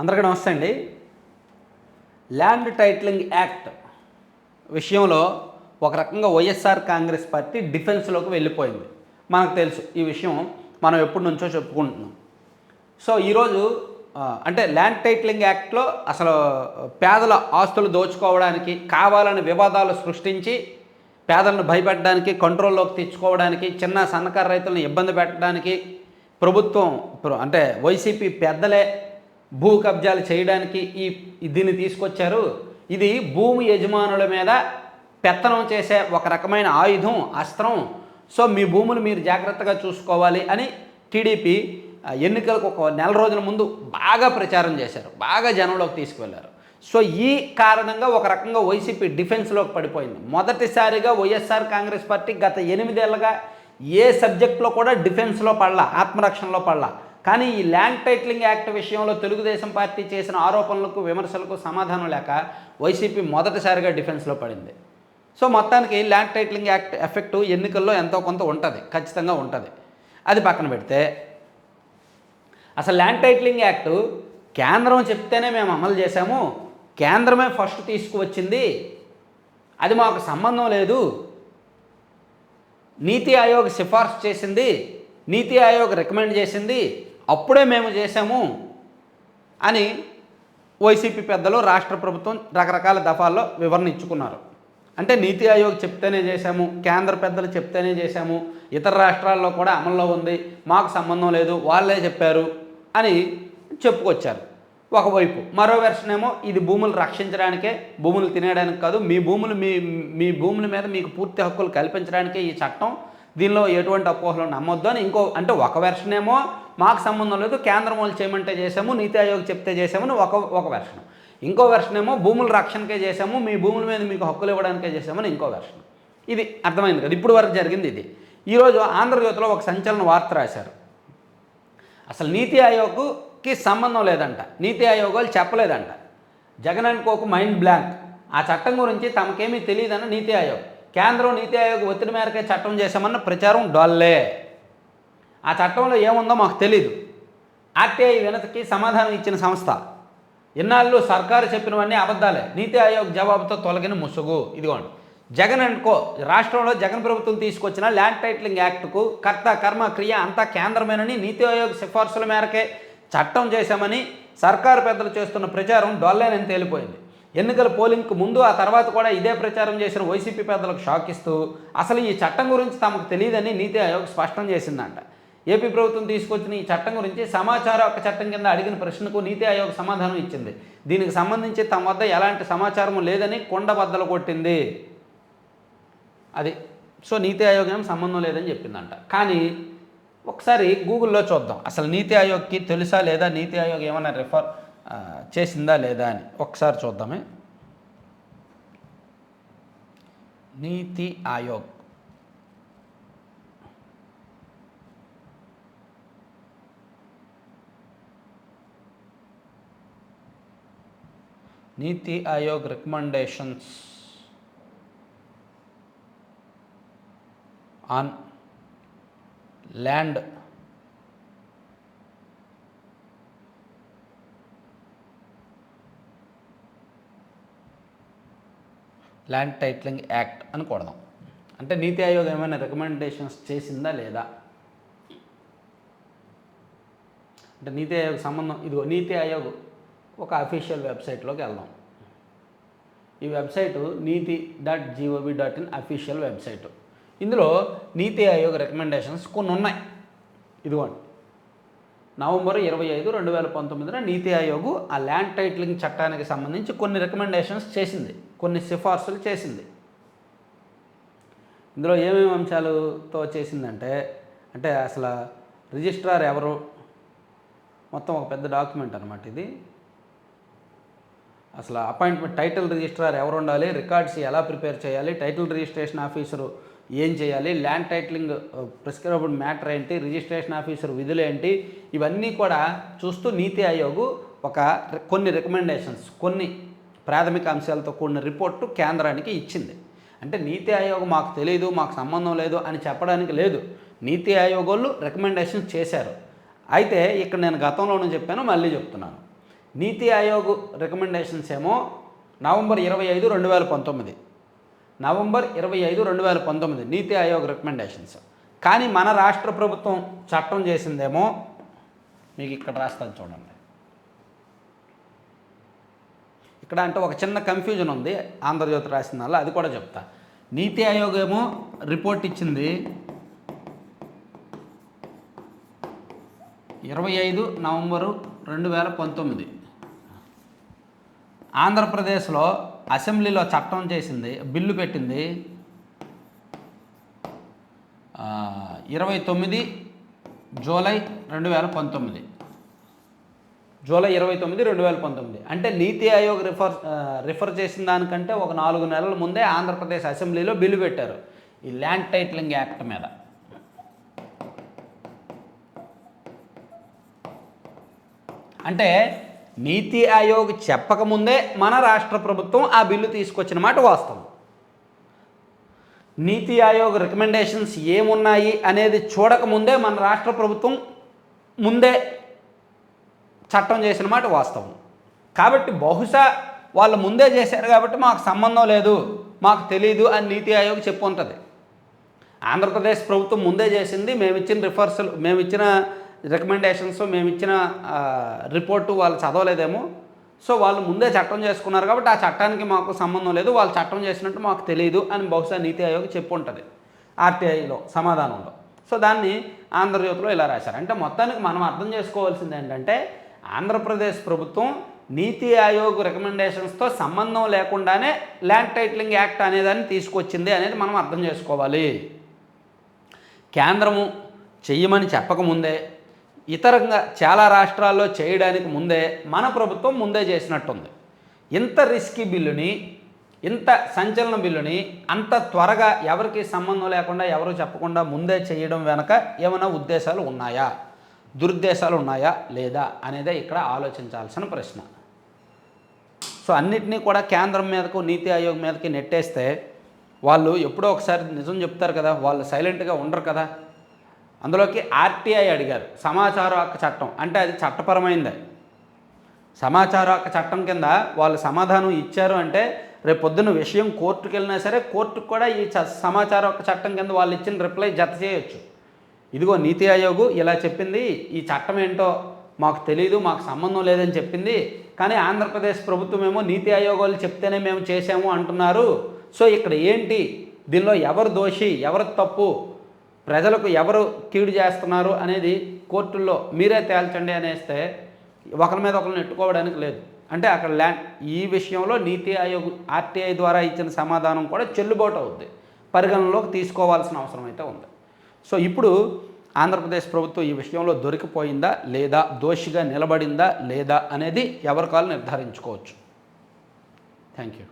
అందరికీ నమస్తే అండి. ల్యాండ్ టైటిలింగ్ యాక్ట్ విషయంలో ఒక రకంగా వైఎస్ఆర్ కాంగ్రెస్ పార్టీ డిఫెన్స్లోకి వెళ్ళిపోయింది. మనకు తెలుసు ఈ విషయం మనం ఎప్పటి నుంచో చెప్పుకుంటున్నాం. సో ఈరోజు అంటే ల్యాండ్ టైటిలింగ్ యాక్ట్లో అసలు పేదల ఆస్తులు దోచుకోవడానికి కావాలని వివాదాలు సృష్టించి పేదలను భయపెట్టడానికి కంట్రోల్లోకి తెచ్చుకోవడానికి చిన్న సన్నకారు రైతులను ఇబ్బంది పెట్టడానికి ప్రభుత్వం అంటే వైసీపీ పెద్దలే భూ కబ్జాలు చేయడానికి ఈ దీన్ని తీసుకొచ్చారు. ఇది భూమి యజమానుల మీద పెత్తనం చేసే ఒక రకమైన ఆయుధం అస్త్రం. సో మీ భూములు మీరు జాగ్రత్తగా చూసుకోవాలి అని టీడీపీ ఎన్నికలకు ఒక నెల రోజుల ముందు బాగా ప్రచారం చేశారు. బాగా జనంలోకి తీసుకువెళ్ళారు సో ఈ కారణంగా ఒక రకంగా వైసీపీ డిఫెన్స్లోకి పడిపోయింది. మొదటిసారిగా వైఎస్ఆర్ కాంగ్రెస్ పార్టీ గత ఎనిమిదేళ్ళుగా ఏ సబ్జెక్ట్లో కూడా డిఫెన్స్లో పడలా ఆత్మరక్షణలో పడలా. కానీ ఈ ల్యాండ్ టైటిలింగ్ యాక్ట్ విషయంలో తెలుగుదేశం పార్టీ చేసిన ఆరోపణలకు విమర్శలకు సమాధానం లేక వైసీపీ మొదటిసారిగా డిఫెన్స్లో పడింది. సో మొత్తానికి ల్యాండ్ టైటిలింగ్ యాక్ట్ ఎఫెక్ట్ ఎన్నికల్లో ఎంతో కొంత ఉంటుంది ఖచ్చితంగా ఉంటుంది. అది పక్కన పెడితే అసలు ల్యాండ్ టైటిలింగ్ యాక్ట్ కేంద్రం చెప్తేనే మేము అమలు చేశాము కేంద్రమే ఫస్ట్ తీసుకువచ్చింది అది మాకు సంబంధం లేదు నీతి ఆయోగ్ సిఫార్సు చేసింది నీతి ఆయోగ్ రికమెండ్ చేసింది అప్పుడే మేము చేశాము అని వైసీపీ పెద్దలు రాష్ట్ర ప్రభుత్వం రకరకాల దఫాల్లో వివరణ ఇచ్చుకున్నారు అంటే నీతి ఆయోగ్ చెప్తేనే చేశాము కేంద్ర పెద్దలు చెప్తేనే చేశాము ఇతర రాష్ట్రాల్లో కూడా అమల్లో ఉంది మాకు సంబంధం లేదు వాళ్ళే చెప్పారు అని చెప్పుకొచ్చారు. ఒకవైపు. మరో వెర్షన్ ఏమో ఇది భూములు రక్షించడానికే భూములు తినేయడానికి కాదు మీ భూములు మీ మీ భూముల మీద మీకు పూర్తి హక్కులు కల్పించడానికే ఈ చట్టం దీనిలో ఎటువంటి అపోహలు నమ్మొద్దు అని ఇంకో అంటే ఒక వెర్షన్ ఏమో మాకు సంబంధం లేదు కేంద్రం వాళ్ళు చేయమంటే చేసాము నీతి ఆయోగ్ చెప్తే చేసామని ఒక ఒక వెర్షన్ ఇంకో వెర్షన్ ఏమో భూముల రక్షణకే చేసాము మీ భూముల మీద మీకు హక్కులు ఇవ్వడానికే చేసామని ఇంకో వెర్షన్ ఇది అర్థమైంది కదా? ఇప్పుడు వరకు జరిగింది ఇది. ఈరోజు ఆంధ్రజ్యోతిలో ఒక సంచలన వార్త రాశారు. అసలు నీతి ఆయోగ్కి సంబంధం లేదంట. నీతి ఆయోగ్ వాళ్ళు చెప్పలేదంట. జగన్ అండ్ కోకు మైండ్ బ్లాంక్. ఆ చట్టం గురించి తమకేమీ తెలియదని నీతి ఆయోగ్. కేంద్రం నీతి ఆయోగ్ ఒత్తిడి మేరకే చట్టం చేశామన్న ప్రచారం డొల్లే. ఆ చట్టంలో ఏముందో మాకు తెలీదు. ఆర్టీఐ వినతికి సమాధానం ఇచ్చిన సంస్థ. ఇన్నాళ్ళు సర్కారు చెప్పినవన్నీ అబద్ధాలే. నీతి ఆయోగ్ జవాబుతో తొలగిన ముసుగు. ఇదిగోండి. జగన్ అండ్ కో రాష్ట్రంలో జగన్ ప్రభుత్వం తీసుకొచ్చిన ల్యాండ్ టైటిలింగ్ యాక్ట్కు కర్త కర్మ క్రియ అంతా కేంద్రమేనని నీతి ఆయోగ్ సిఫార్సుల మేరకే చట్టం చేశామని సర్కారు పెద్దలు చేస్తున్న ప్రచారం డొల్లేనని తేలిపోయింది. ఎన్నికల పోలింగ్కు ముందు ఆ తర్వాత కూడా ఇదే ప్రచారం చేసిన వైసీపీ పెద్దలకు షాక్ ఇస్తూ అసలు ఈ చట్టం గురించి తమకు తెలియదని నీతి ఆయోగ్ స్పష్టం చేసిందంట. ఏపీ ప్రభుత్వం తీసుకొచ్చిన ఈ చట్టం గురించి సమాచార హక్కు చట్టం కింద అడిగిన ప్రశ్నకు నీతి ఆయోగ్ సమాధానం ఇచ్చింది. దీనికి సంబంధించి తమ వద్ద ఎలాంటి సమాచారం లేదని కొండబద్దలు కొట్టింది. అది సో నీతి ఆయోగ్ ఏం సంబంధం లేదని చెప్పిందంట. కానీ ఒకసారి గూగుల్లో చూద్దాం. అసలు నీతి ఆయోగ్కి తెలుసా లేదా? నీతి ఆయోగ్ ఏమైనా రిఫర్ చేసిందా లేదా అని ఒకసారి చూద్దామే. Niti Aayog. Niti Aayog recommendations on land land titling act అని కొడదాం. అంటే నీతి ఆయోగ్ ఏమైనా రికమెండేషన్స్ చేసిందా లేదా? అంటే నీతి ఆయోగ్ సంబంధం ఇదిగో నీతి ఆయోగ్ ఒక అఫీషియల్ వెబ్సైట్లోకి వెళ్దాం. ఈ website Niti dot gov dot in official website. ఇందులో నీతి ఆయోగ్ రికమెండేషన్స్ కొన్ని ఉన్నాయి ఇదిగోండి. నవంబర్ ఇరవై ఐదు రెండు వేల పంతొమ్మిదిన నీతి ఆయోగ్ ఆ ల్యాండ్ టైటిలింగ్ చట్టానికి సంబంధించి కొన్ని రికమెండేషన్స్ చేసింది. కొన్ని సిఫార్సులు చేసింది. ఇందులో ఏమేమి అంశాలతో చేసిందంటే అంటే అసలు రిజిస్ట్రార్ ఎవరు? మొత్తం ఒక పెద్ద డాక్యుమెంట్ అనమాట ఇది. అసలు అపాయింట్మెంట్ టైటిల్ రిజిస్ట్రార్ ఎవరు ఉండాలి రికార్డ్స్ ఎలా ప్రిపేర్ చేయాలి? టైటిల్ రిజిస్ట్రేషన్ ఆఫీసరు ఏం చేయాలి? ల్యాండ్ టైటిలింగ్ ప్రిస్క్రైబ్డ్ మ్యాటర్ ఏంటి? రిజిస్ట్రేషన్ ఆఫీసర్ విధులు ఏంటి? ఇవన్నీ కూడా చూస్తూ నీతి ఆయోగ్ ఒక కొన్ని రికమెండేషన్స్ కొన్ని ప్రాథమిక అంశాలతో కూడిన రిపోర్టు కేంద్రానికి ఇచ్చింది. అంటే నీతి ఆయోగ్ మాకు తెలియదు మాకు సంబంధం లేదు అని చెప్పడానికి లేదు. నీతి ఆయోగ్ వాళ్ళు రికమెండేషన్స్ చేశారు. అయితే ఇక్కడ నేను గతంలోనూ చెప్పాను మళ్ళీ చెప్తున్నాను. నీతి ఆయోగ్ రికమెండేషన్స్ ఏమో నవంబర్ ఇరవై ఐదు రెండు వేల పంతొమ్మిది. నవంబర్ ఇరవై ఐదు రెండు వేల పంతొమ్మిది నీతి ఆయోగ్ రికమెండేషన్స్. కానీ మన రాష్ట్ర ప్రభుత్వం చట్టం చేసిందేమో మీకు ఇక్కడ రాస్తాను చూడండి. ఇక్కడ అంటే ఒక చిన్న కన్ఫ్యూజన్ ఉంది. ఆంధ్రజ్యోతి రాసిన దానిలో అది కూడా చెప్తా. నీతి ఆయోగ్ ఏమో రిపోర్ట్ ఇచ్చింది ఇరవై ఐదు నవంబరు రెండు వేల పంతొమ్మిది. ఆంధ్రప్రదేశ్లో అసెంబ్లీలో చట్టం చేసింది బిల్లు పెట్టింది. ఇరవై తొమ్మిది జూలై రెండు వేల పంతొమ్మిది. జూలై ఇరవై తొమ్మిది రెండు వేల పంతొమ్మిది. అంటే నీతి ఆయోగ్ రిఫర్ రిఫర్ చేసిన దానికంటే ఒక నాలుగు నెలల ముందే ఆంధ్రప్రదేశ్ అసెంబ్లీలో బిల్లు పెట్టారు ఈ ల్యాండ్ టైటిలింగ్ యాక్ట్ మీద. అంటే నీతి ఆయోగ్ చెప్పకముందే మన రాష్ట్ర ప్రభుత్వం ఆ బిల్లు తీసుకొచ్చిన మాట వాస్తవం. నీతి ఆయోగ్ రికమెండేషన్స్ ఏమున్నాయి అనేది చూడకముందే మన రాష్ట్ర ప్రభుత్వం ముందే చట్టం చేసిన మాట వాస్తవం. కాబట్టి బహుశా వాళ్ళు ముందే చేశారు కాబట్టి మాకు సంబంధం లేదు మాకు తెలియదు అని నీతి ఆయోగ్ చెప్పు ఉంటుంది. ఆంధ్రప్రదేశ్ ప్రభుత్వం ముందే చేసింది మేమిచ్చిన రిఫర్సల్ మేము ఇచ్చిన రికమెండేషన్స్ మేము ఇచ్చిన రిపోర్టు వాళ్ళు చదవలేదేమో. సో వాళ్ళు ముందే చట్టం చేసుకున్నారు కాబట్టి ఆ చట్టానికి మాకు సంబంధం లేదు. వాళ్ళు చట్టం చేసినట్టు మాకు తెలియదు అని బహుశా నీతి ఆయోగ్ చెప్పు ఉంటుంది ఆర్టీఐలో సమాధానంలో. సో దాన్ని ఆంధ్రజ్యోతిలో ఇలా రాశారు. అంటే మొత్తానికి మనం అర్థం చేసుకోవాల్సింది ఏంటంటే ఆంధ్రప్రదేశ్ ప్రభుత్వం నీతి ఆయోగ్ రికమెండేషన్స్తో సంబంధం లేకుండానే ల్యాండ్ టైటిలింగ్ యాక్ట్ అనేదాన్ని తీసుకొచ్చింది అనేది మనం అర్థం చేసుకోవాలి. కేంద్రము చెయ్యమని చెప్పకముందే ఇతరంగా చాలా రాష్ట్రాల్లో చేయడానికి ముందే మన ప్రభుత్వం ముందే చేసినట్టుంది. ఇంత రిస్కీ బిల్లుని ఇంత సంచలన బిల్లుని అంత త్వరగా ఎవరికి సంబంధం లేకుండా ఎవరు చెప్పకుండా ముందే చేయడం వెనక ఏమైనా ఉద్దేశాలు ఉన్నాయా? దురుద్దేశాలు ఉన్నాయా లేదా అనేదే ఇక్కడ ఆలోచించాల్సిన ప్రశ్న. సో అన్నిటినీ కూడా కేంద్రం మీదకు నీతి ఆయోగ్ మీదకి నెట్టేస్తే వాళ్ళు ఎప్పుడో ఒకసారి నిజం చెప్తారు కదా వాళ్ళు సైలెంట్గా ఉండరు కదా. అందులోకి ఆర్టీఐ అడిగారు సమాచార హక్కు చట్టం. అంటే అది చట్టపరమైందే. సమాచార హక్కు చట్టం కింద వాళ్ళు సమాధానం ఇచ్చారు అంటే రేపు పొద్దున్న విషయం కోర్టుకు వెళ్ళినా సరే కోర్టుకు కూడా ఈ చ- సమాచార హక్కు చట్టం కింద వాళ్ళు ఇచ్చిన రిప్లై జత చేయొచ్చు. ఇదిగో నీతి ఆయోగ్ ఇలా చెప్పింది ఈ చట్టం ఏంటో మాకు తెలియదు మాకు సంబంధం లేదని చెప్పింది కానీ ఆంధ్రప్రదేశ్ ప్రభుత్వం ఏమో నీతి ఆయోగ్ వాళ్ళు చెప్తేనే మేము చేసాము అంటున్నారు. సో ఇక్కడ ఏంటి? దీనిలో ఎవరు దోషి ఎవరు తప్పు? ప్రజలకు ఎవరు కీడు చేస్తున్నారు అనేది కోర్టుల్లో మీరే తేల్చండి అనేస్తే ఒకరి మీద ఒకరిని ఎట్టుకోవడానికి లేదు. అంటే అక్కడ ల్యాండ్ ఈ విషయంలో నీతి ఆయోగ్ ఆర్టీఐ ద్వారా ఇచ్చిన సమాధానం కూడా చెల్లుబాటు అవుద్ది. పరిగణనలోకి తీసుకోవాల్సిన అవసరం అయితే ఉంది. సో ఇప్పుడు ఆంధ్రప్రదేశ్ ప్రభుత్వం ఈ విషయంలో దొరికిపోయిందా లేదా దోషిగా నిలబడిందా లేదా అనేది ఎవరికాలు నిర్ధారించుకోవచ్చు. Thank you.